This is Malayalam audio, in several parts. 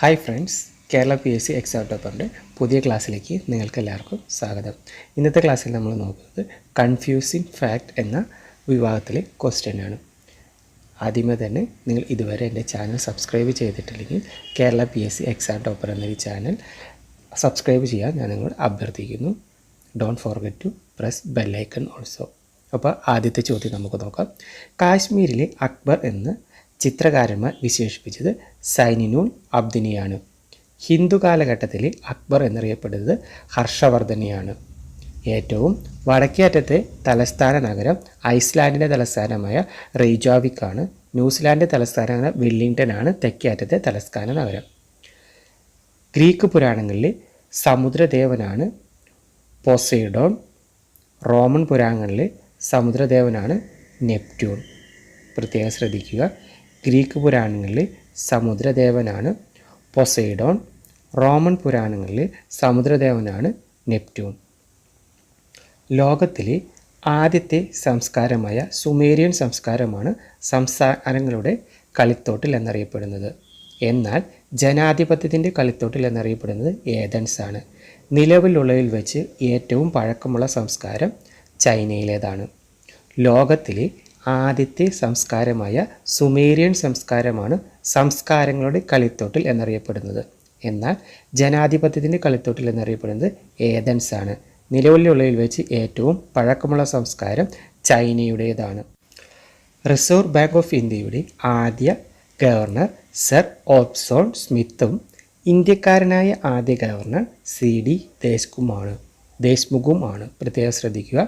Hi friends Kerala P S C exam ടോപ്പറിന്റെ പുതിയ ക്ലാസ്സിലേക്ക് നിങ്ങൾക്ക് എല്ലാവർക്കും സ്വാഗതം. ഇന്നത്തെ ക്ലാസ്സിൽ നമ്മൾ നോക്കുന്നത് കൺഫ്യൂസിങ് ഫാക്ട് എന്ന വിഭാഗത്തിലെ ക്വസ്റ്റ്യനാണ് ആദ്യമേ തന്നെ നിങ്ങൾ ഇതുവരെ എന്റെ ചാനൽ സബ്സ്ക്രൈബ് ചെയ്തിട്ടില്ലെങ്കിൽ Kerala P S C exam topper എന്നൊരു ചാനൽ സബ്സ്ക്രൈബ് ചെയ്യാൻ ഞാൻ നിങ്ങൾ അഭ്യർത്ഥിക്കുന്നു. Don't forget to press bell icon also അപ്പോൾ ആദ്യത്തെ ചോദ്യം നമുക്ക് നോക്കാം. കാശ്മീരിലെ അക്ബർ എന്ന് ചിത്രകാരന്മാർ വിശേഷിപ്പിച്ചത് സൈനിനുൽ അബ്ദിനിയാണ്. ഹിന്ദു കാലഘട്ടത്തിൽ അക്ബർ എന്നറിയപ്പെടുന്നത് ഹർഷവർദ്ധനെയാണ് ഏറ്റവും വടക്കേറ്റത്തെ തലസ്ഥാന നഗരം ഐസ്ലാൻഡിന്റെ തലസ്ഥാനമായ റെയ്ജാവിക്കാണ്. ന്യൂസിലാൻഡ് തലസ്ഥാനമായ വെല്ലിംഗ്ടൺ ആണ് തെക്കേറ്റത്തെ തലസ്ഥാന നഗരം. ഗ്രീക്ക് പുരാണങ്ങളിൽ സമുദ്രദേവനാണ് പൊസൈഡോൺ. റോമൻ പുരാണങ്ങളിൽ സമുദ്രദേവനാണ് നെപ്റ്റ്യൂൺ. പ്രത്യേകം ശ്രദ്ധിക്കുക. ഗ്രീക്ക് പുരാണങ്ങളിൽ സമുദ്രദേവനാണ് പൊസൈഡോൺ റോമൻ പുരാണങ്ങളിൽ സമുദ്രദേവനാണ് നെപ്റ്റ്യൂൺ. ലോകത്തിലെ ആദ്യത്തെ സംസ്കാരമായ സുമേരിയൻ സംസ്കാരമാണ് സംസാരങ്ങളുടെ കളിത്തോട്ടിൽ എന്നറിയപ്പെടുന്നത്. എന്നാൽ ജനാധിപത്യത്തിന്റെ കളിത്തോട്ടിൽ എന്നറിയപ്പെടുന്നത് ഏതൻസ് ആണ് നിലവിലുള്ളതിൽ വെച്ച് ഏറ്റവും പഴക്കമുള്ള സംസ്കാരം ചൈനയിലേതാണ്. ലോകത്തിലെ ആദ്യത്തെ സംസ്കാരമായ സുമേരിയൻ സംസ്കാരമാണ് സംസ്കാരങ്ങളുടെ കളിത്തോട്ടിൽ എന്നറിയപ്പെടുന്നത്. എന്നാൽ ജനാധിപത്യത്തിന്റെ കളിത്തോട്ടിൽ എന്നറിയപ്പെടുന്നത് ഏതൻസ് ആണ് നിലവിലുള്ളതിൽ വെച്ച് ഏറ്റവും പഴക്കമുള്ള സംസ്കാരം ചൈനയുടേതാണ്. റിസർവ് ബാങ്ക് ഓഫ് ഇന്ത്യയുടെ ആദ്യ ഗവർണർ സർ ഓപ്സോൺ സ്മിത്തും ഇന്ത്യക്കാരനായ ആദ്യ ഗവർണർ സി ഡി ദേശ്കുമാണ് ദേശ്മുഖുമാണ് പ്രത്യേകം ശ്രദ്ധിക്കുക.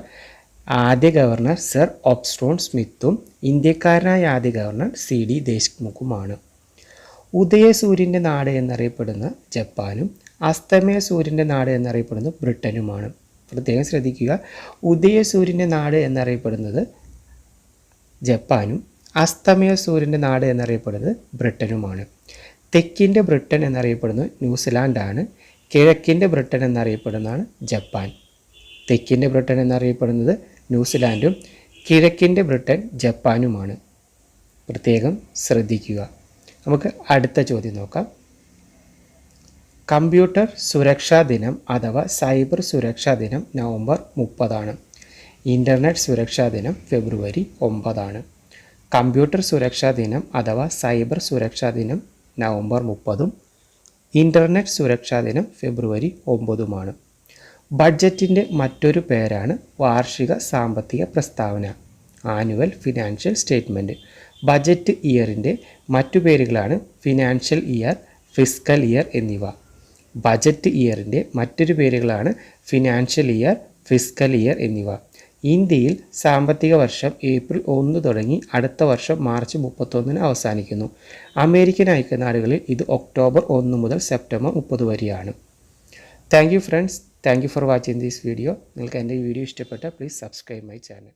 ആദ്യ ഗവർണർ സർ ഓപ്സ്റ്റോൺ സ്മിത്തും ഇന്ത്യക്കാരനായ ആദ്യ ഗവർണർ സി ഡി ദേശ്മുഖുമാണ്. ഉദയസൂര്യന്റെ നാട് എന്നറിയപ്പെടുന്ന ജപ്പാനും അസ്തമയ സൂര്യന്റെ നാട് എന്നറിയപ്പെടുന്ന ബ്രിട്ടനുമാണ്. പ്രത്യേകം ശ്രദ്ധിക്കുക ഉദയസൂര്യന്റെ നാട് എന്നറിയപ്പെടുന്നത് ജപ്പാനും അസ്തമയ സൂര്യന്റെ നാട് എന്നറിയപ്പെടുന്നത് ബ്രിട്ടനുമാണ്. തെക്കിന്റെ ബ്രിട്ടൻ എന്നറിയപ്പെടുന്നത് ന്യൂസിലാൻഡാണ്. കിഴക്കിന്റെ ബ്രിട്ടൻ എന്നറിയപ്പെടുന്നതാണ് ജപ്പാൻ. തെക്കിന്റെ ബ്രിട്ടൻ എന്നറിയപ്പെടുന്നത് ന്യൂസിലാൻഡും കിഴക്കിന്റെ ബ്രിട്ടൻ ജപ്പാനുമാണ്. പ്രത്യേകം ശ്രദ്ധിക്കുക. നമുക്ക് അടുത്ത ചോദ്യം നോക്കാം. കമ്പ്യൂട്ടർ സുരക്ഷാ ദിനം അഥവാ സൈബർ സുരക്ഷാ ദിനം നവംബർ മുപ്പതാണ്. ഇന്റർനെറ്റ് സുരക്ഷാ ദിനം ഫെബ്രുവരി ഒമ്പതാണ്. കമ്പ്യൂട്ടർ സുരക്ഷാ ദിനം അഥവാ സൈബർ സുരക്ഷാ ദിനം നവംബർ മുപ്പതും ഇന്റർനെറ്റ് സുരക്ഷാ ദിനം ഫെബ്രുവരി ഒമ്പതുമാണ്. ബഡ്ജറ്റിന്റെ മറ്റൊരു പേരാണ് വാർഷിക സാമ്പത്തിക പ്രസ്താവന ആനുവൽ ഫിനാൻഷ്യൽ സ്റ്റേറ്റ്മെന്റ് ബജറ്റ് ഇയറിന്റെ മറ്റു പേരുകളാണ് ഫിനാൻഷ്യൽ ഇയർ ഫിസ്ക്കൽ ഇയർ എന്നിവ. ബജറ്റ് ഇയറിന്റെ മറ്റൊരു പേരുകളാണ് ഫിനാൻഷ്യൽ ഇയർ ഫിസ്ക്കൽ ഇയർ എന്നിവ. ഇന്ത്യയിൽ സാമ്പത്തിക വർഷം ഏപ്രിൽ ഒന്ന് തുടങ്ങി അടുത്ത വർഷം മാർച്ച് മുപ്പത്തൊന്നിന് അവസാനിക്കുന്നു. അമേരിക്കൻ ഐക്യനാടുകളിൽ ഇത് ഒക്ടോബർ ഒന്ന് മുതൽ സെപ്റ്റംബർ മുപ്പത് വരെയാണ്. Thank you friends. Thank for watching these video. നിങ്ങൾക്ക് എന്റെ ഈ വീഡിയോ ഇഷ്ടപ്പെട്ടാൽ പ്ലീസ് സബ്സ്ക്രൈബ് മൈ ചാനൽ.